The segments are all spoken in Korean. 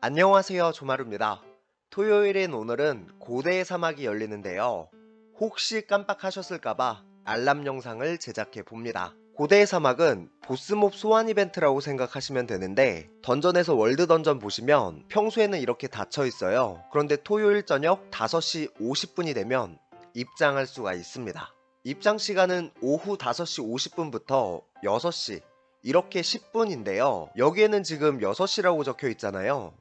안녕하세요 조마루입니다. 토요일인 오늘은 고대의 사막이 열리는데요. 혹시 깜빡하셨을까봐 알람 영상을 제작해 봅니다. 고대의 사막은 보스몹 소환 이벤트라고 생각하시면 되는데 던전에서 월드 던전 보시면 평소에는 이렇게 닫혀 있어요. 그런데 토요일 저녁 5시 50분이 되면 입장할 수가 있습니다. 입장 시간은 오후 5시 50분부터 6시 이렇게 10분인데요. 여기에는 지금 6시라고 적혀 있잖아요.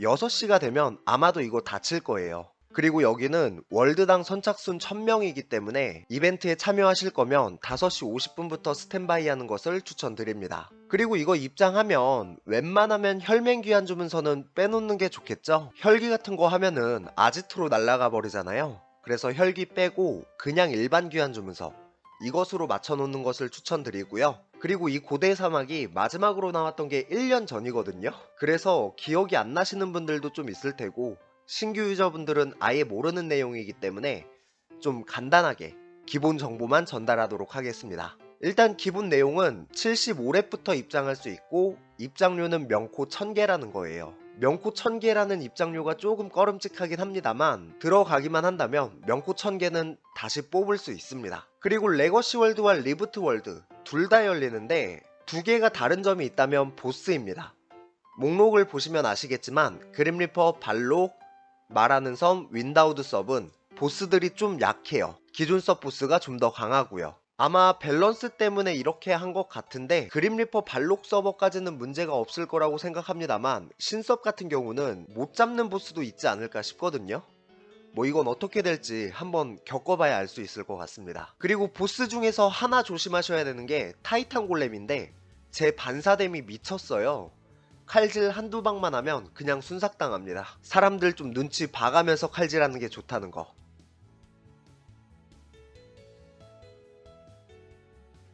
6시가 되면 아마도 이거 닫힐 거예요. 그리고 여기는 월드당 선착순 1000명이기 때문에 이벤트에 참여하실 거면 5시 50분부터 스탠바이 하는 것을 추천드립니다. 그리고 이거 입장하면 웬만하면 혈맹 귀환 주문서는 빼놓는 게 좋겠죠? 혈기 같은 거 하면은 아지트로 날아가 버리잖아요. 그래서 혈기 빼고 그냥 일반 귀환 주문서 이것으로 맞춰놓는 것을 추천드리고요. 그리고 이 고대 사막이 마지막으로 나왔던 게 1년 전이거든요. 그래서 기억이 안 나시는 분들도 좀 있을 테고 신규 유저분들은 아예 모르는 내용이기 때문에 좀 간단하게 기본 정보만 전달하도록 하겠습니다. 일단 기본 내용은 75렙부터 입장할 수 있고 입장료는 명코 1000개라는 거예요. 명코 1000개라는 입장료가 조금 꺼름직하긴 합니다만 들어가기만 한다면 명코 1000개는 다시 뽑을 수 있습니다. 그리고 레거시 월드와 리부트 월드 둘 다 열리는데 두 개가 다른 점이 있다면 보스입니다. 목록을 보시면 아시겠지만 그림리퍼, 발록, 말하는 섬, 윈다우드 섭은 보스들이 좀 약해요. 기존 섭 보스가 좀 더 강하고요. 아마 밸런스 때문에 이렇게 한 것 같은데 그림리퍼 발록 서버까지는 문제가 없을 거라고 생각합니다만 신섭 같은 경우는 못 잡는 보스도 있지 않을까 싶거든요. 뭐 이건 어떻게 될지 한번 겪어봐야 알 수 있을 것 같습니다. 그리고 보스 중에서 하나 조심하셔야 되는 게 타이탄 골렘인데 제 반사댐이 미쳤어요. 칼질 한두 방만 하면 그냥 순삭당합니다. 사람들 좀 눈치 봐가면서 칼질하는 게 좋다는 거.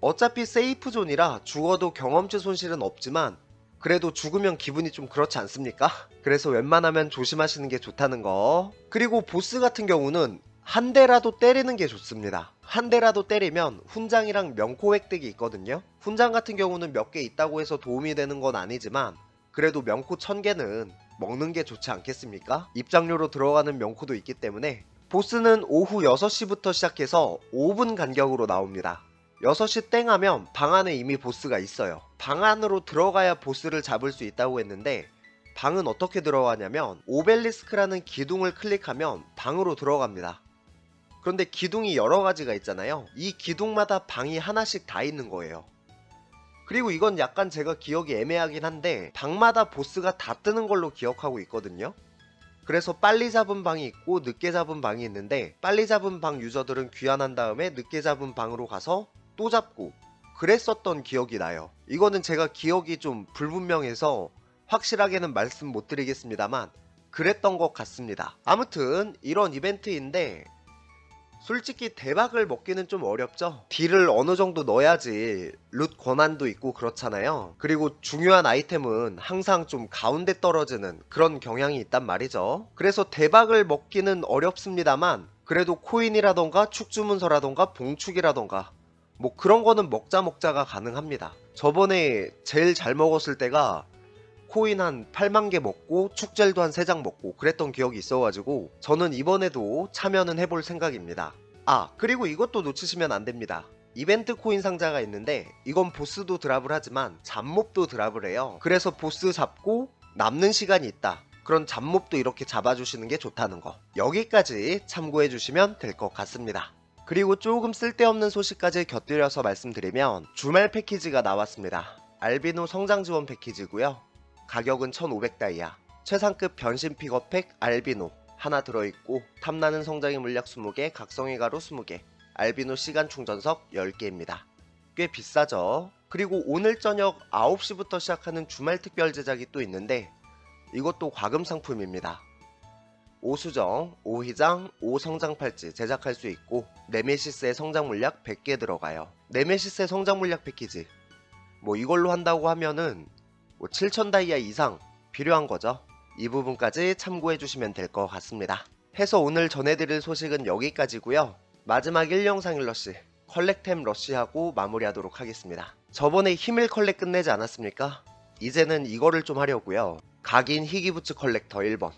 어차피 세이프 존이라 죽어도 경험치 손실은 없지만 그래도 죽으면 기분이 좀 그렇지 않습니까? 그래서 웬만하면 조심하시는 게 좋다는 거. 그리고 보스 같은 경우는 한 대라도 때리는 게 좋습니다. 한 대라도 때리면 훈장이랑 명코 획득이 있거든요. 훈장 같은 경우는 몇 개 있다고 해서 도움이 되는 건 아니지만 그래도 명코 1000개는 먹는 게 좋지 않겠습니까? 입장료로 들어가는 명코도 있기 때문에 보스는 오후 6시부터 시작해서 5분 간격으로 나옵니다. 6시 땡 하면 방 안에 이미 보스가 있어요. 방 안으로 들어가야 보스를 잡을 수 있다고 했는데 방은 어떻게 들어가냐면 오벨리스크라는 기둥을 클릭하면 방으로 들어갑니다. 그런데 기둥이 여러 가지가 있잖아요. 이 기둥마다 방이 하나씩 다 있는 거예요. 그리고 이건 약간 제가 기억이 애매하긴 한데 방마다 보스가 다 뜨는 걸로 기억하고 있거든요. 그래서 빨리 잡은 방이 있고 늦게 잡은 방이 있는데 빨리 잡은 방 유저들은 귀환한 다음에 늦게 잡은 방으로 가서 또 잡고 그랬었던 기억이 나요. 이거는 제가 기억이 좀 불분명해서 확실하게는 말씀 못 드리겠습니다만 그랬던 것 같습니다. 아무튼 이런 이벤트인데 솔직히 대박을 먹기는 좀 어렵죠. 딜을 어느 정도 넣어야지 룻 권한도 있고 그렇잖아요. 그리고 중요한 아이템은 항상 좀 가운데 떨어지는 그런 경향이 있단 말이죠. 그래서 대박을 먹기는 어렵습니다만 그래도 코인이라던가 축주문서라던가 봉축이라던가 뭐 그런 거는 먹자 먹자가 가능합니다. 저번에 제일 잘 먹었을 때가 코인 한 8만 개 먹고 축젤도 한 3장 먹고 그랬던 기억이 있어가지고 저는 이번에도 참여는 해볼 생각입니다. 아 그리고 이것도 놓치시면 안 됩니다. 이벤트 코인 상자가 있는데 이건 보스도 드랍을 하지만 잡몹도 드랍을 해요. 그래서 보스 잡고 남는 시간이 있다. 그런 잡몹도 이렇게 잡아주시는 게 좋다는 거. 여기까지 참고해 주시면 될 것 같습니다. 그리고 조금 쓸데없는 소식까지 곁들여서 말씀드리면 주말 패키지가 나왔습니다. 알비노 성장 지원 패키지고요. 가격은 1,500다이아. 최상급 변신 픽업팩 알비노 하나 들어있고 탐나는 성장의 물약 20개, 각성의 가루 20개, 알비노 시간 충전석 10개입니다. 꽤 비싸죠? 그리고 오늘 저녁 9시부터 시작하는 주말 특별 제작이 또 있는데 이것도 과금 상품입니다. 오수정, 오희장, 오성장 팔찌 제작할 수 있고 네메시스의 성장 물약 100개 들어가요. 네메시스의 성장 물약 패키지 뭐 이걸로 한다고 하면은 뭐 7천 다이아 이상 필요한 거죠. 이 부분까지 참고해 주시면 될 것 같습니다. 해서 오늘 전해드릴 소식은 여기까지고요. 마지막 1영상 1러시 컬렉템 러시하고 마무리하도록 하겠습니다. 저번에 힘을 컬렉 끝내지 않았습니까? 이제는 이거를 좀 하려고요. 각인 희귀부츠 컬렉터 1번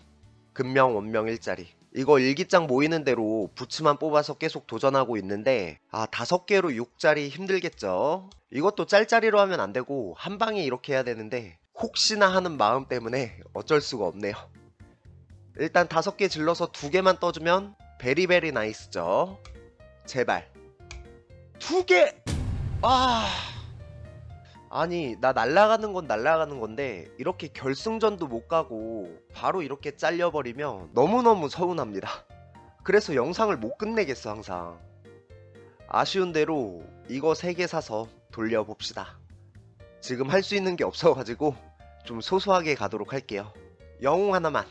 금명 원명 일자리. 이거 일기장 모이는 대로 부츠만 뽑아서 계속 도전하고 있는데 아 다섯 개로 6자리 힘들겠죠? 이것도 짤짜리로 하면 안 되고 한 방에 이렇게 해야 되는데 혹시나 하는 마음 때문에 어쩔 수가 없네요. 일단 다섯 개 질러서 두 개만 떠주면 베리베리 나이스죠? 제발. 두 개! 아 아니 나 날라가는 건 날라가는 건데 이렇게 결승전도 못 가고 바로 이렇게 잘려버리면 너무너무 서운합니다. 그래서 영상을 못 끝내겠어 항상. 아쉬운 대로 이거 3개 사서 돌려봅시다. 지금 할 수 있는 게 없어가지고 좀 소소하게 가도록 할게요. 영웅 하나만.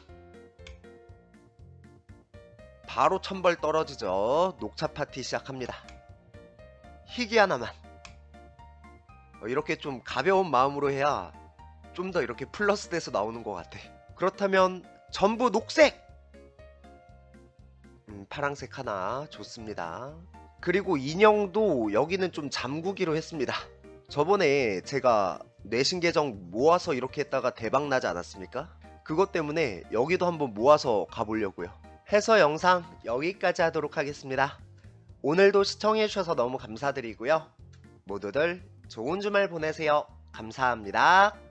바로 천벌 떨어지죠. 녹차 파티 시작합니다. 희귀 하나만. 어, 이렇게 좀 가벼운 마음으로 해야 좀 더 이렇게 플러스 돼서 나오는 것 같아. 그렇다면 전부 녹색! 음, 파랑색 하나 좋습니다. 그리고 인형도 여기는 좀 잠그기로 했습니다. 저번에 제가 내신 계정 모아서 이렇게 했다가 대박 나지 않았습니까? 그것 때문에 여기도 한번 모아서 가보려고요. 해서 영상 여기까지 하도록 하겠습니다. 오늘도 시청해주셔서 너무 감사드리고요. 모두들 좋은 주말 보내세요. 감사합니다.